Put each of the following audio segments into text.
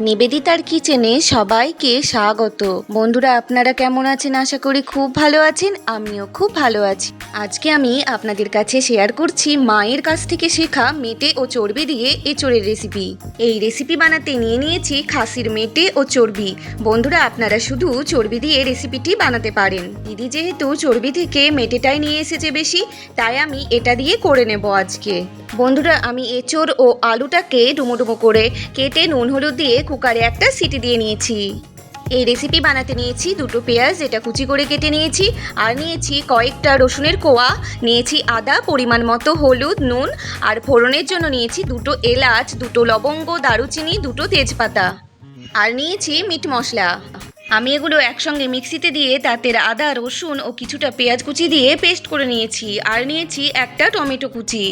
নিবেদিতার কিচেনে সবাইকে স্বাগত। বন্ধুরা, আপনারা কেমন আছেন? আশা করি খুব ভালো আছেন, আমিও খুব ভালো আছি। আজকে আমি আপনাদের কাছে শেয়ার করছি মায়ের কাছ থেকে শেখা মেটে ও চর্বি দিয়ে এঁচড়ের রেসিপি এই রেসিপি বানাতে নিয়ে নিয়েছি খাসির মেটে ও চর্বি। বন্ধুরা, আপনারা শুধু চর্বি দিয়ে রেসিপিটি বানাতে পারেন। দিদি যেহেতু চর্বি থেকে মেটেটাই নিয়ে এসেছে বেশি, তাই আমি এটা দিয়ে করে নেব আজকে। বন্ধুরা, আমি এঁচড় ও আলুটাকে ডুমো ডুমো করে কেটে নুন হলুদ দিয়ে কুকারে একটা সিটি দিয়ে নিয়েছি। এই রেসিপি বানাতে নিয়েছি দুটো পেঁয়াজ যেটা কুচি করে কেটে নিয়েছি, আর নিয়েছি কয়েকটা রসুনের কোয়া, নিয়েছি আদা, পরিমাণ মতো হলুদ, নুন, আর ফোড়নের জন্য নিয়েছি দুটো এলাচ, দুটো লবঙ্গ, দারুচিনি, দুটো তেজপাতা। আর নিয়েছি মিট মশলা। আমি এগুলো একসঙ্গে মিক্সিতে দিয়ে তাতে আদা, রসুন ও কিছুটা পেঁয়াজ কুচি দিয়ে পেস্ট করে নিয়েছি, আর নিয়েছি একটা টমেটো কুচি।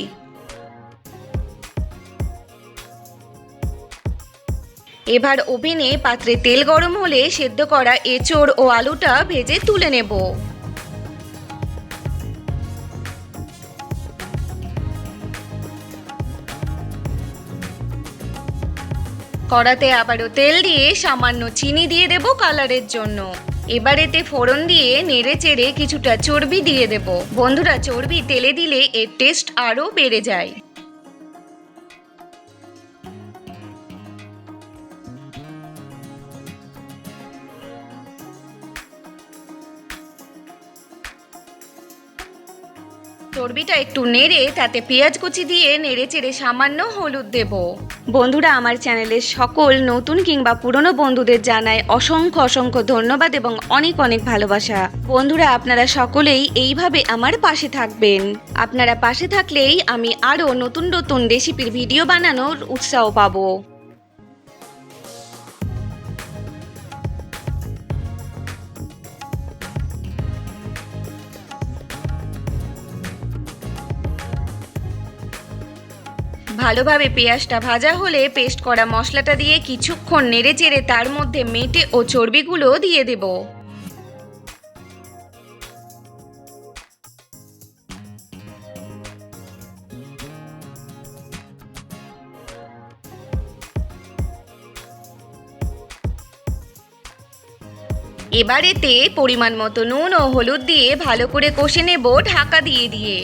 এবার ওভেনে পাত্রে তেল গরম হলে সেদ্ধ করা এঁচড় ও আলুটা ভেজে তুলে নেব। কড়াতে আবারও তেল দিয়ে সামান্য চিনি দিয়ে দেব কালারের জন্য। এবার এতে ফোড়ন দিয়ে নেড়ে চেড়ে কিছুটা চর্বি দিয়ে দেব। বন্ধুরা, চর্বি তেলে দিলে এর টেস্ট আরও বেড়ে যায়। চর্বিটা একটু নেড়ে তাতে পেঁয়াজ কুচি দিয়ে নেড়ে চেড়ে সামান্য হলুদ দেব। বন্ধুরা, আমার চ্যানেলের সকল নতুন কিংবা পুরনো বন্ধুদের জানায় অসংখ্য অসংখ্য ধন্যবাদ এবং অনেক অনেক ভালোবাসা। বন্ধুরা, আপনারা সকলেই এইভাবে আমার পাশে থাকবেন। আপনারা পাশে থাকলেই আমি আরও নতুন নতুন রেসিপির ভিডিও বানানোর উৎসাহ পাবো। ভালোভাবে পেঁয়াজটা ভাজা হলে পেস্ট করা মশলাটা দিয়ে কিছুক্ষণ নেড়ে চেড়ে তার মধ্যে মেটে ও চর্বিগুলো দিয়ে দেব। এবার এতে পরিমাণ মতো নুন ও হলুদ দিয়ে ভালো করে কষে নেব ঢাকা দিয়ে দিয়ে।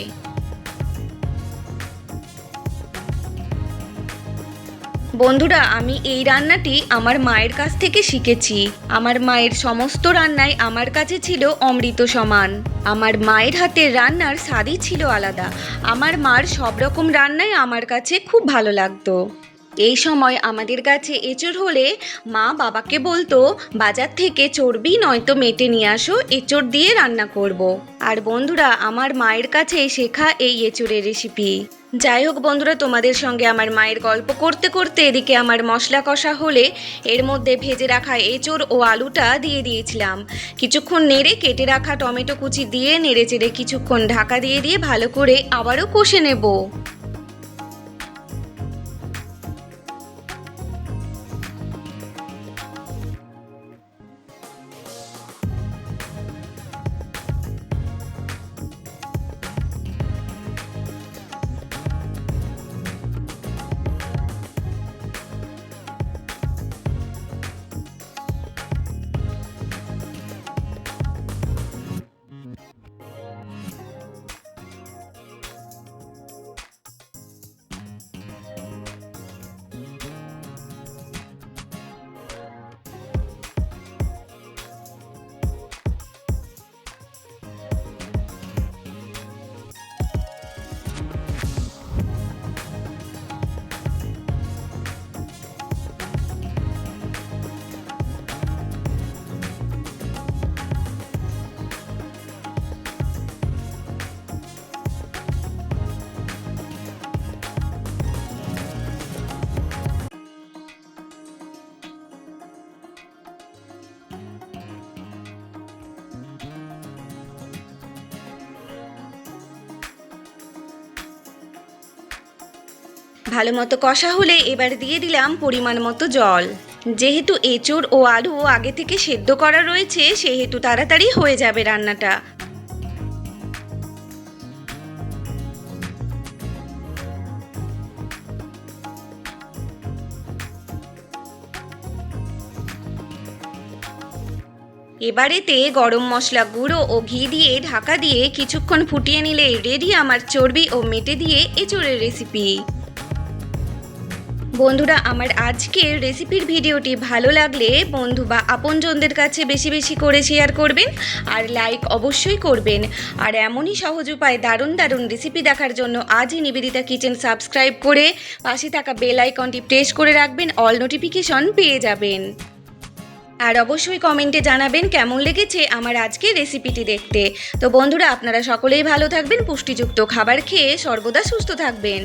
বন্ধুরা, আমি এই রান্নাটি আমার মায়ের কাছ থেকে শিখেছি। আমার মায়ের সমস্ত রান্নাই আমার কাছে ছিল অমৃত সমান। আমার মায়ের হাতের রান্নার স্বাদই ছিল আলাদা। আমার মার সব রকম রান্নাই আমার কাছে খুব ভালো লাগতো। এই সময় আমাদের কাছে এঁচড় হলে মা বাবাকে বলতো, বাজার থেকে চর্বি নয়তো মেটে নিয়ে আসো, এঁচড় দিয়ে রান্না করব। আর বন্ধুরা, আমার মায়ের কাছে শেখা এই এঁচড়ের রেসিপি যাই হোক বন্ধুরা, তোমাদের সঙ্গে আমার মায়ের গল্প করতে করতে এদিকে আমার মশলা কষা হলে এর মধ্যে ভেজে রাখা এঁচড় ও আলুটা দিয়ে দিয়েছিলাম। কিছুক্ষণ নেড়ে কেটে রাখা টমেটো কুচি দিয়ে নেড়ে চেড়ে কিছুক্ষণ ঢাকা দিয়ে দিয়ে ভালো করে আবারও কষে নেব। ভালো মতো কষা হলে এবার দিয়ে দিলাম পরিমাণ মতো জল। যেহেতু এঁচুড় ও আলু আগে থেকে সেদ্ধ করা রয়েছে, সেহেতু তাড়াতাড়ি হয়ে যাবে রান্নাটা। এবারেতে গরম মশলা গুঁড়ো ও ঘি দিয়ে ঢাকা দিয়ে কিছুক্ষণ ফুটিয়ে নিলে রেডি আমার চর্বি ও মেটে দিয়ে এঁচড়ের রেসিপি বন্ধুরা, আমার আজকের রেসিপির ভিডিওটি ভালো লাগলে বন্ধু বা আপনজনদের কাছে বেশি বেশি করে শেয়ার করবেন আর লাইক অবশ্যই করবেন। আর এমনই সহজ উপায়, দারুণ দারুণ রেসিপি দেখার জন্য আজই নিবেদিতা কিচেন সাবস্ক্রাইব করে পাশে থাকা বেল আইকনটি প্রেস করে রাখবেন অল নোটিফিকেশন পেয়ে যাবেন। আর অবশ্যই কমেন্টে জানাবেন কেমন লেগেছে আমার আজকে রেসিপিটি দেখতে। তো বন্ধুরা, আপনারা সকলেই ভালো থাকবেন, পুষ্টিযুক্ত খাবার খেয়ে সর্বদা সুস্থ থাকবেন।